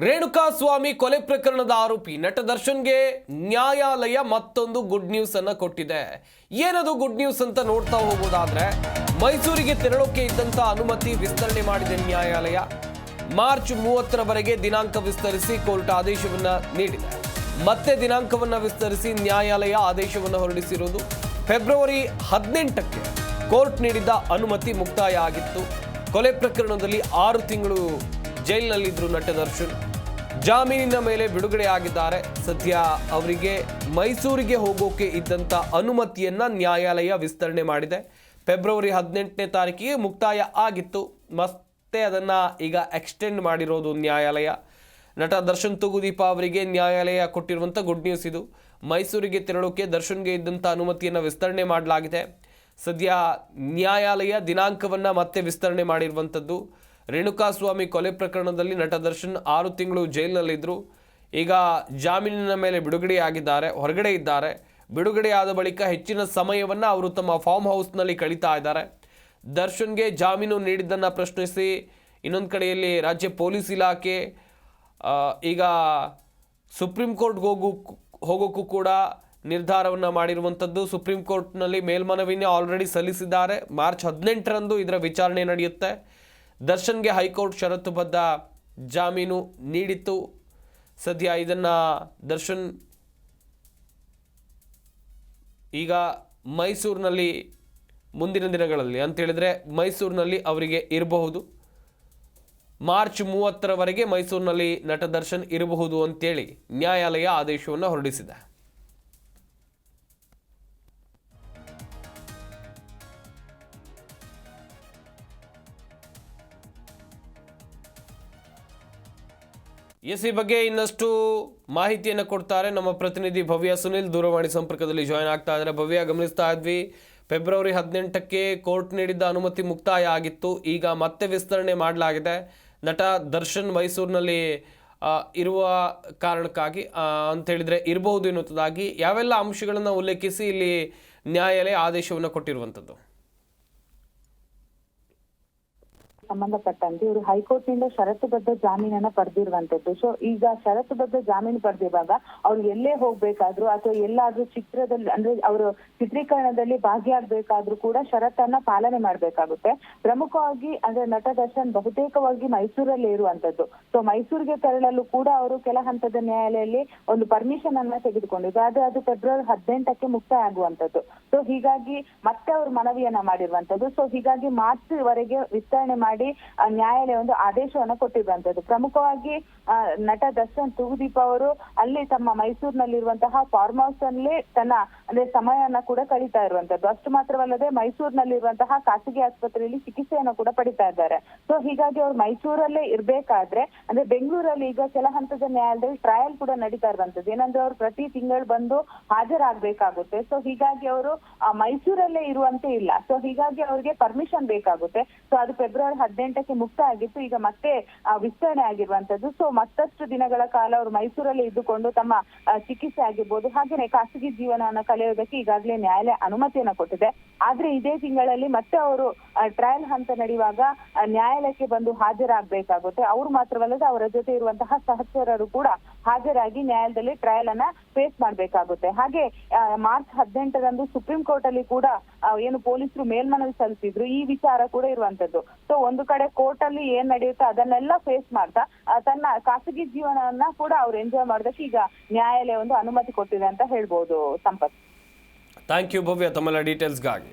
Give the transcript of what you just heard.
ರೇಣುಕಾ ಸ್ವಾಮಿ ಕೊಲೆ ಪ್ರಕರಣದ ಆರೋಪಿ ನಟ ದರ್ಶನ್ಗೆ ನ್ಯಾಯಾಲಯ ಮತ್ತೊಂದು ಗುಡ್ ನ್ಯೂಸ್ ಅನ್ನ ಕೊಟ್ಟಿದೆ. ಏನದು ಗುಡ್ ನ್ಯೂಸ್ ಅಂತ ನೋಡ್ತಾ ಹೋಗೋದಾದ್ರೆ, ಮೈಸೂರಿಗೆ ತೆರಳೋಕೆ ಇದ್ದಂತ ಅನುಮತಿ ವಿಸ್ತರಣೆ ಮಾಡಿದೆ ನ್ಯಾಯಾಲಯ. ಮಾರ್ಚ್ ಮೂವತ್ತರವರೆಗೆ ದಿನಾಂಕ ವಿಸ್ತರಿಸಿ ಕೋರ್ಟ್ ಆದೇಶವನ್ನ ನೀಡಿದೆ. ಮತ್ತೆ ದಿನಾಂಕವನ್ನ ವಿಸ್ತರಿಸಿ ನ್ಯಾಯಾಲಯ ಆದೇಶವನ್ನು ಹೊರಡಿಸಿರುವುದು ಫೆಬ್ರವರಿ ಹದಿನೆಂಟಕ್ಕೆ ಕೋರ್ಟ್ ನೀಡಿದ್ದ ಅನುಮತಿ ಮುಕ್ತಾಯ ಆಗಿತ್ತು. ಕೊಲೆ ಪ್ರಕರಣದಲ್ಲಿ ಆರು ತಿಂಗಳು ಜೈಲಿನಲ್ಲಿದ್ದರು ನಟ ದರ್ಶನ್. ಜಾಮೀನಿನ ಮೇಲೆ ಬಿಡುಗಡೆ ಆಗಿದ್ದಾರೆ ಸದ್ಯ ಅವರಿಗೆ ಮೈಸೂರಿಗೆ ಹೋಗೋಕೆ ಇದ್ದಂಥ ಅನುಮತಿಯನ್ನು ನ್ಯಾಯಾಲಯ ವಿಸ್ತರಣೆ ಮಾಡಿದೆ. ಫೆಬ್ರವರಿ ಹದಿನೆಂಟನೇ ತಾರೀಕಿಗೆ ಮುಕ್ತಾಯ ಆಗಿತ್ತು. ಮತ್ತೆ ಅದನ್ನು ಈಗ ಎಕ್ಸ್ಟೆಂಡ್ ಮಾಡಿರೋದು ನ್ಯಾಯಾಲಯ. ನಟ ದರ್ಶನ್ ತುಗುದೀಪ ಅವರಿಗೆ ನ್ಯಾಯಾಲಯ ಕೊಟ್ಟಿರುವಂಥ ಗುಡ್ ನ್ಯೂಸ್ ಇದು. ಮೈಸೂರಿಗೆ ತೆರಳೋಕೆ ದರ್ಶನ್ಗೆ ಇದ್ದಂಥ ಅನುಮತಿಯನ್ನು ವಿಸ್ತರಣೆ ಮಾಡಲಾಗಿದೆ. ಸದ್ಯ ನ್ಯಾಯಾಲಯ ದಿನಾಂಕವನ್ನು ಮತ್ತೆ ವಿಸ್ತರಣೆ ಮಾಡಿರುವಂಥದ್ದು ರೇಣುಕಾಸ್ವಾಮಿ ಕೊಲೆ ಪ್ರಕರಣದಲ್ಲಿ ನಟ ದರ್ಶನ್ ಆರು ತಿಂಗಳು ಜೈಲಿನಲ್ಲಿದ್ದರು. ಈಗ ಜಾಮೀನಿನ ಮೇಲೆ ಬಿಡುಗಡೆಯಾಗಿದ್ದಾರೆ, ಹೊರಗಡೆ ಇದ್ದಾರೆ. ಬಿಡುಗಡೆಯಾದ ಬಳಿಕ ಹೆಚ್ಚಿನ ಸಮಯವನ್ನು ಅವರು ತಮ್ಮ ಫಾರ್ಮ್ ಹೌಸ್ನಲ್ಲಿ ಕಳೀತಾ ಇದ್ದಾರೆ. ದರ್ಶನ್ಗೆ ಜಾಮೀನು ನೀಡಿದ್ದನ್ನು ಪ್ರಶ್ನಿಸಿ ಇನ್ನೊಂದು ಕಡೆಯಲ್ಲಿ ರಾಜ್ಯ ಪೊಲೀಸ್ ಇಲಾಖೆ ಈಗ ಸುಪ್ರೀಂ ಕೋರ್ಟ್ಗೆ ಹೋಗು, ಹೋಗೋಕ್ಕೂ ಕೂಡ ನಿರ್ಧಾರವನ್ನು ಮಾಡಿರುವಂಥದ್ದು ಸುಪ್ರೀಂ ಕೋರ್ಟ್ನಲ್ಲಿ ಮೇಲ್ಮನವಿನೇ ಆಲ್ರೆಡಿ ಸಲ್ಲಿಸಿದ್ದಾರೆ. ಮಾರ್ಚ್ ಹದಿನೆಂಟರಂದು ಇದರ ವಿಚಾರಣೆ ನಡೆಯುತ್ತೆ. ದರ್ಶನ್ಗೆ ಹೈಕೋರ್ಟ್ ಷರತ್ತುಬದ್ಧ ಜಾಮೀನು ನೀಡಿತ್ತು. ಸದ್ಯ ಇದನ್ನು ದರ್ಶನ್ ಈಗ ಮೈಸೂರಿನಲ್ಲಿ ಮುಂದಿನ ದಿನಗಳಲ್ಲಿ ಅಂತೇಳಿದರೆ ಮೈಸೂರಿನಲ್ಲಿ ಅವರಿಗೆ ಇರಬಹುದು. ಮಾರ್ಚ್ ಮೂವತ್ತರವರೆಗೆ ಮೈಸೂರಿನಲ್ಲಿ ನಟ ದರ್ಶನ್ ಇರಬಹುದು ಅಂತೇಳಿ ನ್ಯಾಯಾಲಯ ಆದೇಶವನ್ನು ಹೊರಡಿಸಿದೆ. ಎಸ್ ಈ ಬಗ್ಗೆ ಇನ್ನಷ್ಟು ಮಾಹಿತಿಯನ್ನು ಕೊಡ್ತಾರೆ ನಮ್ಮ ಪ್ರತಿನಿಧಿ ಭವ್ಯ ಸುನಿಲ್. ದೂರವಾಣಿ ಸಂಪರ್ಕದಲ್ಲಿ ಜಾಯ್ನ್ ಆಗ್ತಾ ಇದ್ದಾರೆ. ಭವ್ಯ, ಗಮನಿಸ್ತಾ ಇದ್ವಿ. ಫೆಬ್ರವರಿ ಹದಿನೆಂಟಕ್ಕೆ ಕೋರ್ಟ್ ನೀಡಿದ್ದ ಅನುಮತಿ ಮುಕ್ತಾಯ ಆಗಿತ್ತು. ಈಗ ಮತ್ತೆ ವಿಸ್ತರಣೆ ಮಾಡಲಾಗಿದೆ. ನಟ ದರ್ಶನ್ ಮೈಸೂರಿನಲ್ಲಿ ಇರುವ ಕಾರಣಕ್ಕಾಗಿ ಅಂತ ಹೇಳಿದರೆ ಇರಬಹುದು ಎನ್ನುವುದಾಗಿ ಯಾವೆಲ್ಲ ಅಂಶಗಳನ್ನು ಉಲ್ಲೇಖಿಸಿ ಇಲ್ಲಿ ನ್ಯಾಯಾಲಯ ಆದೇಶವನ್ನು ಕೊಟ್ಟಿರುವಂಥದ್ದು ಸಂಬಂಧಪಟ್ಟಂತೆ ಇವರು ಹೈಕೋರ್ಟ್ನಿಂದ ಷರತ್ತುಬದ್ಧ ಜಾಮೀನನ್ನ ಪಡೆದಿರುವಂತದ್ದು. ಸೊ ಈಗ ಷರತ್ತುಬದ್ಧ ಜಾಮೀನು ಪಡೆದಿರುವಾಗ ಅವ್ರು ಎಲ್ಲೇ ಹೋಗ್ಬೇಕಾದ್ರು ಅಥವಾ ಎಲ್ಲಾದ್ರೂ ಚಿತ್ರದಲ್ಲಿ ಅಂದ್ರೆ ಅವರು ಚಿತ್ರೀಕರಣದಲ್ಲಿ ಭಾಗಿಯಾಗಬೇಕಾದ್ರೂ ಕೂಡ ಷರತ್ತನ್ನ ಪಾಲನೆ ಮಾಡ್ಬೇಕಾಗುತ್ತೆ. ಪ್ರಮುಖವಾಗಿ ಅಂದ್ರೆ ನಟ ದರ್ಶನ್ ಬಹುತೇಕವಾಗಿ ಮೈಸೂರಲ್ಲಿ ಇರುವಂತದ್ದು. ಸೊ ಮೈಸೂರಿಗೆ ತೆರಳಲು ಕೂಡ ಅವರು ಕೆಲ ಹಂತದ ನ್ಯಾಯಾಲಯದಲ್ಲಿ ಒಂದು ಪರ್ಮಿಷನ್ ಅನ್ನ ತೆಗೆದುಕೊಂಡಿದ್ರು ಆದ್ರೆ ಅದು ಫೆಬ್ರವರಿ ಹದಿನೆಂಟಕ್ಕೆ ಮುಕ್ತಾಯ ಆಗುವಂತದ್ದು. ಸೊ ಹೀಗಾಗಿ ಮತ್ತೆ ಅವರು ಮನವಿಯನ್ನ ಮಾಡಿರುವಂತದ್ದು. ಸೊ ಹೀಗಾಗಿ ಮಾರ್ಚ್ ವರೆಗೆ ವಿಸ್ತರಣೆ ಮಾಡಿ ಆ, ನ್ಯಾಯಾಲಯ ಒಂದು ಆದೇಶವನ್ನು ಕೊಟ್ಟಿರುವಂತದ್ದು. ಪ್ರಮುಖವಾಗಿ ನಟ ದರ್ಶನ್ ತೂಗುದೀಪ ಅವರು ಅಲ್ಲಿ ತಮ್ಮ ಮೈಸೂರಿನಲ್ಲಿರುವಂತಹ ಫಾರ್ಮ್ ಹೌಸ್ ಅಲ್ಲಿ ತನ್ನ ಅಂದ್ರೆ ಸಮಯವನ್ನ ಕೂಡ ಕಳೀತಾ ಇರುವಂತದ್ದು. ಅಷ್ಟು ಮಾತ್ರವಲ್ಲದೆ ಮೈಸೂರಿನಲ್ಲಿರುವಂತಹ ಖಾಸಗಿ ಆಸ್ಪತ್ರೆಯಲ್ಲಿ ಚಿಕಿತ್ಸೆಯನ್ನು ಕೂಡ ಪಡಿತಾ ಇದ್ದಾರೆ. ಸೊ ಹೀಗಾಗಿ ಅವ್ರು ಮೈಸೂರಲ್ಲೇ ಇರ್ಬೇಕಾದ್ರೆ ಅಂದ್ರೆ ಬೆಂಗಳೂರಲ್ಲಿ ಈಗ ಕೆಲ ಹಂತದ ನ್ಯಾಯಾಲಯದಲ್ಲಿ ಟ್ರಯಲ್ ಕೂಡ ನಡೀತಾ ಇರುವಂತದ್ದು. ಏನಂದ್ರೆ ಅವ್ರು ಪ್ರತಿ ತಿಂಗಳು ಬಂದು ಹಾಜರಾಗಬೇಕಾಗುತ್ತೆ. ಸೊ ಹೀಗಾಗಿ ಅವರು ಮೈಸೂರಲ್ಲೇ ಇರುವಂತೆ ಇಲ್ಲ. ಸೊ ಹೀಗಾಗಿ ಅವರಿಗೆ ಪರ್ಮಿಷನ್ ಬೇಕಾಗುತ್ತೆ. ಸೊ ಅದು ಫೆಬ್ರವರಿ ಹದಿನೆಂಟಕ್ಕೆ ಮುಕ್ತ ಆಗಿತ್ತು. ಈಗ ಮತ್ತೆ ವಿಸ್ತರಣೆ ಆಗಿರುವಂತದ್ದು ಸೊ ಮತ್ತಷ್ಟು ದಿನಗಳ ಕಾಲ ಅವರು ಮೈಸೂರಲ್ಲಿ ಇದ್ದುಕೊಂಡು ತಮ್ಮ ಚಿಕಿತ್ಸೆ ಆಗಿರ್ಬೋದು. ಹಾಗೇನೆ ಖಾಸಗಿ ಜೀವನವನ್ನು ಕಳೆಯೋದಕ್ಕೆ ಈಗಾಗಲೇ ನ್ಯಾಯಾಲಯ ಅನುಮತಿಯನ್ನ ಕೊಟ್ಟಿದೆ. ಆದ್ರೆ ಇದೇ ತಿಂಗಳಲ್ಲಿ ಮತ್ತೆ ಅವರು ಟ್ರಯಲ್ ಹಂತ ನಡೆಯುವಾಗ ನ್ಯಾಯಾಲಯಕ್ಕೆ ಬಂದು ಹಾಜರಾಗಬೇಕಾಗುತ್ತೆ. ಅವರು ಮಾತ್ರವಲ್ಲದೆ ಅವರ ಜೊತೆ ಇರುವಂತಹ ಸಹಚರರು ಕೂಡ ಹಾಜರಾಗಿ ನ್ಯಾಯಾಲಯದಲ್ಲಿ ಟ್ರಯಲ್ ಅನ್ನ ಫೇಸ್ ಮಾಡಬೇಕಾಗುತ್ತೆ. ಹಾಗೆ ಮಾರ್ಚ್ ಹದಿನೆಂಟರಂದು ಸುಪ್ರೀಂ ಕೋರ್ಟ್ ಅಲ್ಲಿ ಕೂಡ ಏನು ಪೊಲೀಸರು ಮೇಲ್ಮನವಿ ಸಲ್ಲಿಸಿದ್ರು. ಈ ವಿಚಾರ ಕೂಡ ಇರುವಂತದ್ದು ಸೊ ಒಂದು ಕಡೆ ಕೋರ್ಟ್ ಅಲ್ಲಿ ಏನ್ ನಡೆಯುತ್ತೆ ಅದನ್ನೆಲ್ಲ ಫೇಸ್ ಮಾಡ್ತಾ ತನ್ನ ಖಾಸಗಿ ಜೀವನವನ್ನ ಕೂಡ ಅವ್ರು ಎಂಜಾಯ್ ಮಾಡೋದಕ್ಕೆ ಈಗ ನ್ಯಾಯಾಲಯ ಒಂದು ಅನುಮತಿ ಕೊಟ್ಟಿದೆ ಅಂತ ಹೇಳ್ಬೋದು ಸಂಪತ್. ಥ್ಯಾಂಕ್ ಯು ಭವ್ಯ, ತಮ್ಮೆಲ್ಲ ಡೀಟೇಲ್ಸ್ಗಾಗಿ